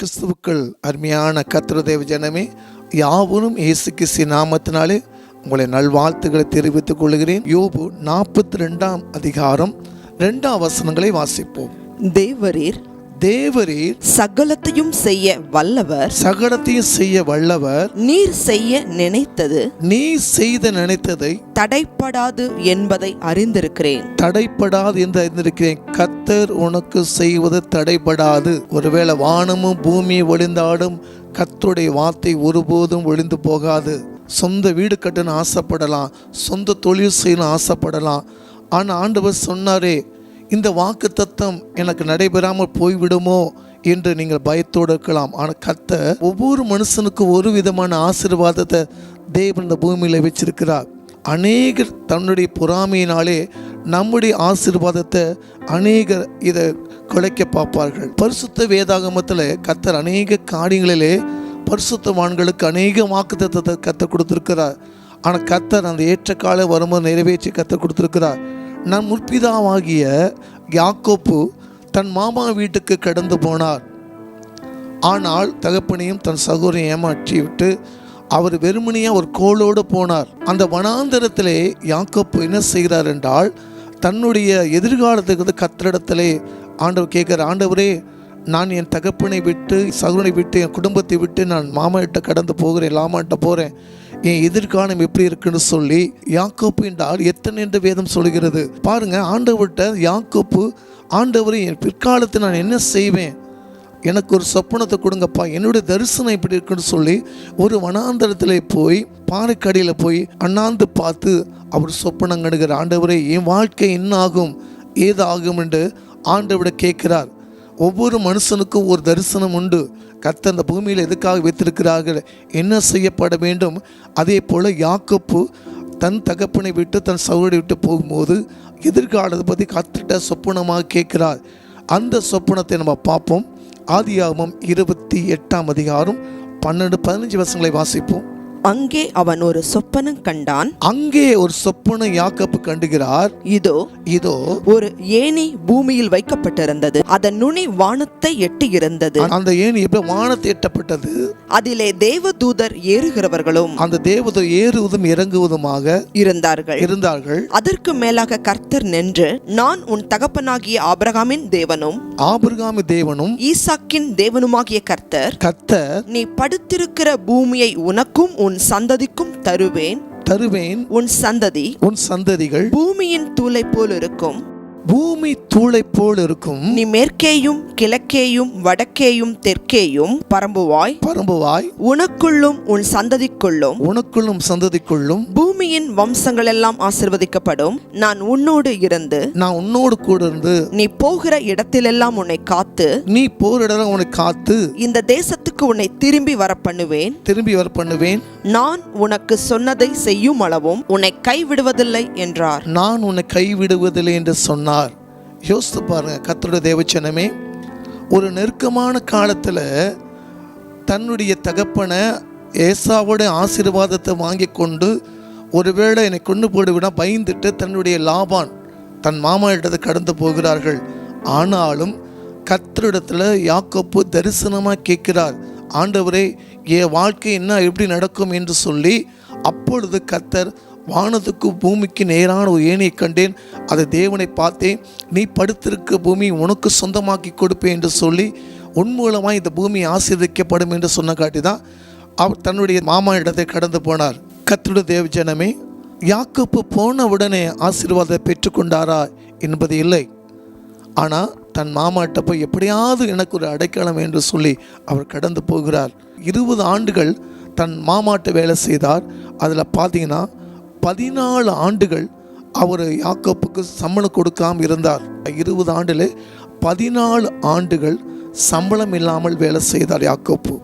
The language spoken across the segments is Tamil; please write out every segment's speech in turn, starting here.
கிறிஸ்துவுக்கள் அருமையான கத்திரதேவ ஜனமே யாவரும் இயேசு கிறிஸ்து நாமத்தினாலே உங்களை நல்வாழ்த்துக்களை தெரிவித்துக் கொள்கிறேன். யோபு நாற்பத்தி ரெண்டாம் அதிகாரம் ரெண்டாம் வசனங்களை வாசிப்போம். தேவரீர் தேவரீர் சகலத்தையும் செய்ய வல்லவர். சகலத்தையும் செய்ய வல்லவர். நீர் செய்ய நினைத்தது. நீ செய்த நினைத்ததை தடைப்படாது என்பதை அறிந்திருக்கிறேன். தடைப்படாது என்று அறிந்திருக்கிறேன். கத்தர் உனக்கு செய்வது தடைப்படாது. ஒருவேளை வானமும் பூமியும் ஒளிந்தாடும் கத்தருடைய வார்த்தை ஒருபோதும் ஒளிந்து போகாது. சொந்த வீடு கட்டணும் ஆசைப்படலாம். சொந்த தொழில் செய்யணும் ஆசைப்படலாம். ஆனால் ஆண்டவர் சொன்னாரே இந்த வாக்கு தத்தம் எனக்கு நடைபெறாமல் போய்விடுமோ என்று நீங்கள் பயத்தோடு இருக்கலாம். ஆனால் கத்த ஒவ்வொரு மனுஷனுக்கும் ஒரு விதமான ஆசீர்வாதத்தை தேவன் இந்த பூமியில் வச்சிருக்கிறார். அநேகர் தன்னுடைய பொறாமையினாலே நம்முடைய ஆசீர்வாதத்தை அநேகர் இதை குலைக்க பார்ப்பார்கள். பரிசுத்த வேதாகமத்தில் கத்தர் அநேக காரியங்களிலே பரிசுத்தவான்களுக்கு அநேக வாக்குத்தத்தத்தை கற்றுக் கொடுத்துருக்கிறார். ஆனால் கத்தர் அந்த ஏற்ற கால வரும்போது நிறைவேற்றி கற்றுக் கொடுத்துருக்கிறார். நம் முற்பிதாவாகிய யாக்கோப்பு தன் மாமா வீட்டுக்கு கடந்து போனார். ஆனால் தகப்பனையும் தன் சகோதரையும் ஏமாற்றி விட்டு அவர் வெறுமனையாக ஒரு கோளோடு போனார். அந்த வனாந்தரத்திலே யாக்கோப்பு என்ன செய்கிறார் என்றால் தன்னுடைய எதிர்காலத்துக்கு வந்து கத்திரிடத்திலே ஆண்டவர் கேட்குற ஆண்டவரே நான் என் தகப்பனை விட்டு சகுனை விட்டு என் குடும்பத்தை விட்டு நான் மாமாட்ட கடந்து போகிறேன் லாமாட்ட போகிறேன் என் எதிர்காலம் எப்படி இருக்குன்னு சொல்லி யாக்கோப்பு என்றால் எத்தனை என்று வேதம் சொல்கிறது பாருங்க ஆண்டவர்கிட்ட யாக்கோப்பு ஆண்டவரை என் பிற்காலத்தில் நான் என்ன செய்வேன்? எனக்கு ஒரு சொப்பனத்தை கொடுங்கப்பா. என்னுடைய தரிசனம் இப்படி இருக்குன்னு சொல்லி ஒரு வனாந்தரத்தில் போய் பாறைக்கடியில் போய் அண்ணாந்து பார்த்து அவர் சொப்பனம் கண்டுகிற ஆண்டவரே என் வாழ்க்கை என்ன ஆகும் ஏதாகும்? என்று ஆண்டவிட கேட்கிறார். ஒவ்வொரு மனுஷனுக்கும் ஒரு தரிசனம் உண்டு. கத்த அந்த பூமியில் எதுக்காக வைத்திருக்கிறார்கள்? என்ன செய்யப்பட வேண்டும்? அதே போல் யாக்கப்பு தன் தகப்பனை விட்டு தன் சகோதரி விட்டு போகும்போது எதிர்காலத்தை பற்றி கத்திட்ட சொப்பனமாக கேட்கிறார். அந்த சொப்பனத்தை நம்ம பார்ப்போம். ஆதியாகமம் இருபத்தி எட்டாம் அதிகாரம் பன்னெண்டு பதினஞ்சு வருஷங்களை வாசிப்போம். அங்கே அவன் ஒரு சொப்பனம் கண்டான். அங்கே ஒரு சொப்பனை யாக்கோப்பு கண்டுகிறார். இதோ இதோ ஒரு ஏணி பூமியில் வைக்கப்பட்டிருந்தது. அதன் நுனி வானத்தை எட்டி இருந்தது அந்த ஏணி எப்படி வானத்தை எட்டப்பட்டது? அதிலே தேவதூதர் ஏறுகிறவர்களும் அந்த தேவதை ஏறுவதும் இறங்குவதுமாக இருந்தார்கள். இருந்தார்கள். அதற்கு மேலாக கர்த்தர் நின்று நான் உன் தகப்பனாகிய ஆபிரகாமின் தேவனும் ஆபிரகாமி தேவனும் ஈசாக்கின் தேவனுமாகிய கர்த்தர் கத்தர் நீ படுத்திருக்கிற பூமியை உனக்கும் உன் சந்ததிக்கும் தருவேன். தருவேன். உன் சந்ததி உன் சந்ததிகள் பூமியின் தூளை போல் இருக்கும். பூமி தூளை போல் இருக்கும். நீ மேற்கேயும் கிழக்கேயும் வடக்கேயும் தெற்கேயும் பரம்புவாய். பரம்புவாய். உனக்குள்ளும் உன் சந்ததிக்குள்ளும். உனக்குள்ளும் சந்ததிக்குள்ளும். பூமியின் வம்சங்கள் எல்லாம் ஆசிர்வதிக்கப்படும். நான் உன்னோடு இருந்து நான் உன்னோடு கூட இருந்து நீ போகிற இடத்திலெல்லாம் உன்னை காத்து நீ போரிட உன்னை காத்து இந்த தேசத்துக்கு உன்னை திரும்பி வர பண்ணுவேன் திரும்பி வர பண்ணுவேன் நான் உனக்கு சொன்னதை செய்யும் அளவும் உன்னை கைவிடுவதில்லை என்றார். நான் உன்னை கைவிடுவதில்லை என்று சொன்னார் யோசித்து பாருங்கள் கத்தருடைய தேவச்சனமே ஒரு நெருக்கமான காலத்தில் தன்னுடைய தகப்பனை ஏசாவோட ஆசீர்வாதத்தை வாங்கி கொண்டு ஒருவேளை என்னை கொண்டு போடுவினா பயந்துட்டு தன்னுடைய லாபான் தன் மாமா இடத்தை கடந்து போகிறார்கள். ஆனாலும் கத்தரிடத்தில் யாக்கப்பு தரிசனமாக கேட்கிறார் ஆண்டவரே என் வாழ்க்கை என்ன எப்படி நடக்கும்? என்று சொல்லி அப்பொழுது கத்தர் வானத்துக்கு பூமிக்கு நேரான ஒரு ஏணியை கண்டேன். அதை தேவனை பார்த்தேன். நீ படுத்திருக்க பூமி உனக்கு சொந்தமாக்கி கொடுப்பேன் என்று சொல்லி உன் மூலமாக இந்த பூமி ஆசீர்வதிக்கப்படும் என்று சொன்ன காட்டி தான் அவர் தன்னுடைய மாமா இடத்தை கடந்து போனார். கத்தருடைய தேவ ஜனமே யாக்கப்பு போன உடனே ஆசீர்வாதத்தை பெற்றுக்கொண்டாரா என்பது இல்லை. ஆனால் தன் மாமாட்ட போய் எப்படியாவது எனக்கு ஒரு அடைக்கலம் என்று சொல்லி அவர் கடந்து போகிறார். இருபது ஆண்டுகள் தன் மாமாட்ட வேலை செய்தார். அதில் பார்த்தீங்கன்னா பதினாலு ஆண்டுகள் அவர் யாக்கோப்புக்கு சம்பளம் கொடுக்காமல் இருந்தார். இருபது ஆண்டில் பதினாலு ஆண்டுகள் சம்பளம் இல்லாமல் வேலை செய்தார் யாக்கோப்பு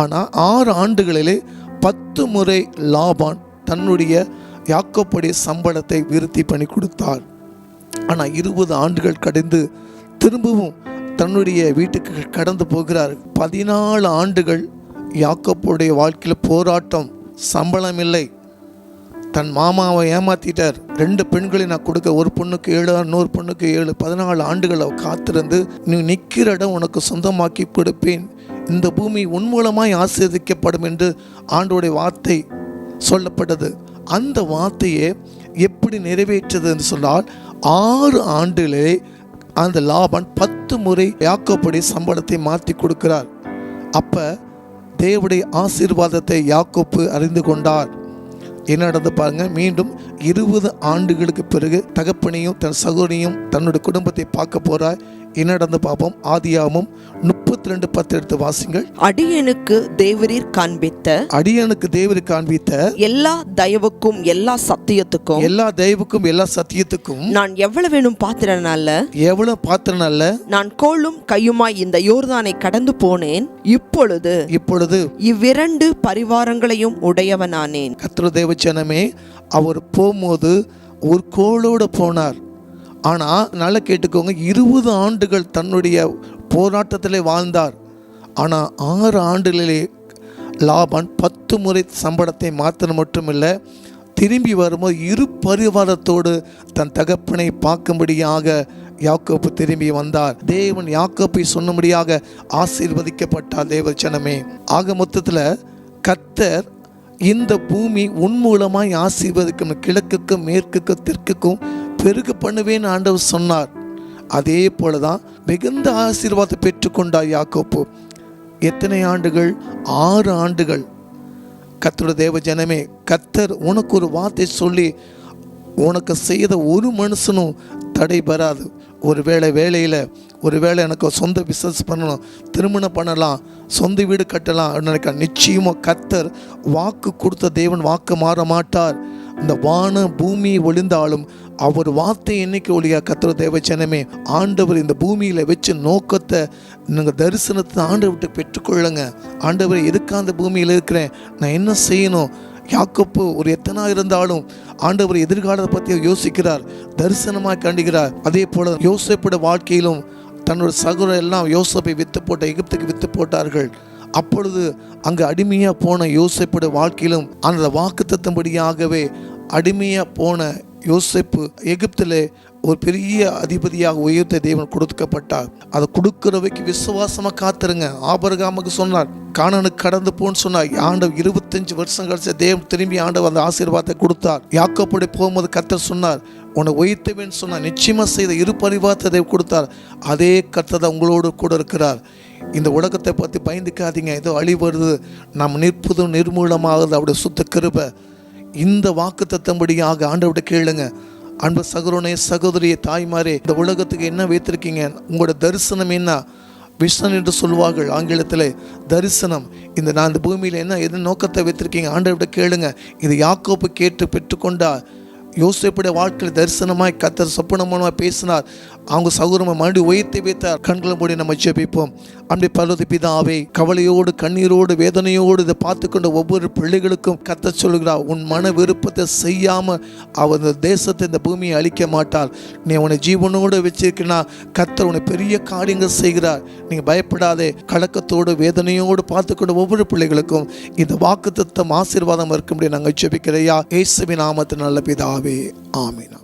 ஆனால் ஆறு ஆண்டுகளிலே பத்து முறை லாபான் தன்னுடைய யாக்கோப்புடைய சம்பளத்தை விருத்தி பண்ணி கொடுத்தார். ஆனால் இருபது ஆண்டுகள் கடந்து திரும்பவும் தன்னுடைய வீட்டுக்கு கடந்து போகிறார். பதினாலு ஆண்டுகள் யாக்கோப்புடைய வாழ்க்கையில் போராட்டம் சம்பளம் இல்லை. தன் மாமாவை ஏமாத்திட்டார். ரெண்டு பெண்களை நான் கொடுக்க ஒரு பொண்ணுக்கு ஏழு இன்னொரு பொண்ணுக்கு ஏழு பதினாலு ஆண்டுகளை காத்திருந்து நீ நிற்கிற இடம் உனக்கு சொந்தமாக்கி கொடுப்பேன். இந்த பூமி உன் மூலமாய் ஆசீர்வதிக்கப்படும் என்று ஆண்டோடைய வார்த்தை சொல்லப்பட்டது. அந்த வார்த்தையை எப்படி நிறைவேற்றது என்று சொன்னால் ஆறு ஆண்டிலே அந்த லாபன் பத்து முறை யாக்கோப்படி சம்பளத்தை மாற்றி கொடுக்கிறார். அப்ப தேவடைய ஆசீர்வாதத்தை யாக்கோப்பு அறிந்து கொண்டார். என்ன நடந்து பாருங்க மீண்டும் இருபது ஆண்டுகளுக்கு பிறகு தகப்பனையும் தன் சகோதரியும் தன்னுடைய குடும்பத்தை பார்க்க போறார். என்ன நடந்து பார்ப்போம்? ஆதியாகமும் முப்பத்தி ரெண்டு பத்து எடுத்து வாசிங்கள். அடியனுக்கு தேவரீர் காண்பித்த அடியனுக்கு தேவரை காண்பித்த எல்லா தயவுக்கும் எல்லா சத்தியத்துக்கும் எல்லா தெய்வுக்கும் எல்லா சத்தியத்துக்கும் நான் எவ்வளவு வேணும் பாத்திரனால? எவ்வளவு பாத்திரம் அல்ல நான் கோலும் கையுமாய் இந்த யோர்தானை கடந்து போனேன். இப்பொழுது இப்பொழுது இவ்விரண்டு பரிவாரங்களையும் உடையவனானேன். கத்திர தேவச்சனமே அவர் போகும்போது ஒரு கோளோட போனார். ஆனால் நல்லா கேட்டுக்கோங்க இருபது ஆண்டுகள் தன்னுடைய போராட்டத்திலே வாழ்ந்தார். ஆனால் ஆறு ஆண்டுகளிலே லாபான் பத்து முறை சம்பளத்தை மாத்திரம் மட்டுமில்லை திரும்பி வரும்போது இரு பரிவாரத்தோடு தன் தகப்பனை பார்க்கும்படியாக யாக்கோப்பு திரும்பி வந்தார். தேவன் யாக்கோப்பை சொன்னபடியாக ஆசீர்வதிக்கப்பட்டார் தேவச்சனமே ஆக மொத்தத்தில் கத்தர் இந்த பூமி உன் மூலமாய் ஆசீர்வதிக்கும் கிழக்குக்கும் மேற்குக்கும் தெற்குக்கும் பெருக பண்ணுவேன் ஆண்டவர் சொன்னார். அதே போல தான் மிகுந்த ஆசீர்வாதத்தை பெற்றுக்கொண்டார் யாக்கோப்பு எத்தனை ஆண்டுகள்? ஆறு ஆண்டுகள். கத்தோட தேவ ஜனமே கத்தர் உனக்கு ஒரு வார்த்தை சொல்லி உனக்கு செய்த ஒரு மனுஷனும் தடை பெறாது. ஒரு வேளை வேலையில் ஒரு வேளை எனக்கு சொந்த பிஸ்னஸ் பண்ணணும் திருமணம் பண்ணலாம் சொந்த வீடு கட்டலாம் நினைக்க நிச்சயமாக கத்தர் வாக்கு கொடுத்த தேவன் வாக்கு மாற மாட்டார். இந்த வான பூமி ஒளிந்தாலும் அவர் வார்த்தை என்னைக்கு ஒழியா கத்துற தேவச்சனமே ஆண்டவர் இந்த பூமியில் வச்சு நோக்கத்தை நீங்கள் தரிசனத்தை ஆண்டவர்கிட்ட பெற்றுக்கொள்ளுங்க. ஆண்டவர் எதுக்கு அந்த பூமியில் இருக்கிறேன்? நான் என்ன செய்யணும்? யாக்கப்பு ஒரு எத்தனா இருந்தாலும் ஆண்டவர் எதிர்காலத்தை பற்றி யோசிக்கிறார் தரிசனமாக கண்டுகிறார் அதே போல யோசிப்பட வாழ்க்கையிலும் தன்னோட சகோதரர் எல்லாம் யோசப்பை வித்து போட்ட எகிப்துக்கு வித்து போட்டார்கள் அப்பொழுது அங்கு அடிமையாக போன யோசிப்புட வாழ்க்கையிலும் அந்த வாக்குத்தத்தம்படியாகவே அடிமையாக போன யோசிப்பு எகிப்திலே ஒரு பெரிய அதிபதியாக உயர்த்த தேவன் கொடுக்கப்பட்டார். அதை கொடுக்கிறவைக்கு விசுவாசமாக காத்துருங்க. ஆபரகாமுக்கு சொன்னார் காணனுக்கு கடந்து போன்னு சொன்னார். ஆண்டவர் இருபத்தஞ்சு வருஷம் கழிச்ச தேவன் திரும்பி ஆண்டவர் அந்த ஆசீர்வாதத்தை கொடுத்தார். யாக்கப்படி போகும்போது கத்தர் சொன்னார் உன்னை உயர்த்துவேன்னு சொன்னார். நிச்சயமாக செய்த இரு பரிவாரத்தை தேவன் கொடுத்தார். அதே கத்ததை உங்களோடு கூட இருக்கிறார். இந்த உலகத்தை பற்றி பயந்துக்காதீங்க. ஏதோ அழி வருது. நாம் நிற்பதும் நிர்மூலமாகுது. அவருடைய சுத்த கிருப. இந்த வாக்கு தத்தம்படியாக ஆண்டவர்கிட்ட கேளுங்க. அன்பு சகோதரனே சகோதரியே தாய்மாரே இந்த உலகத்துக்கு என்ன வைத்திருக்கீங்க? உங்களோட தரிசனம் என்ன? விஷ்ணன் என்று சொல்வார்கள் ஆங்கிலத்தில் தரிசனம். இந்த நான் இந்த பூமியில் என்ன எது நோக்கத்தை வைத்திருக்கீங்க? ஆண்டவர்கிட்ட கேளுங்க. இது யாக்கோப்பு கேட்டு பெற்றுக்கொண்டா? யோசிப்புடைய வாழ்க்கையில் தரிசனமாய் கத்தர் சொப்பனமானமாக பேசினார். அவங்க சகோதரமை மறுபடியும் உயர்த்தி வைத்தார். கண்களை மூடி நம்ம ஜெபிப்போம். அப்படி பலது பிதாவே கவலையோடு கண்ணீரோடு வேதனையோடு இதை பார்த்து கொண்ட ஒவ்வொரு பிள்ளைகளுக்கும் கத்த சொல்கிறார் உன் மன விருப்பத்தை செய்யாமல் அவர் இந்த தேசத்தை இந்த பூமியை அழிக்க மாட்டார். நீ உன்னை ஜீவனோடு வச்சிருக்கினா கத்தர் உன்னை பெரிய காரியங்கள் செய்கிறார். நீங்கள் பயப்படாதே. கலக்கத்தோடு வேதனையோடு பார்த்து கொண்ட ஒவ்வொரு பிள்ளைகளுக்கும் இந்த வாக்கு தத்தம் ஆசீர்வாதம் இருக்கும்படி நாங்கள் ஜெபிக்கிறையா இயேசுவின் நாமத்தில் நல்ல பிதா பிதாவே ஆமீன்.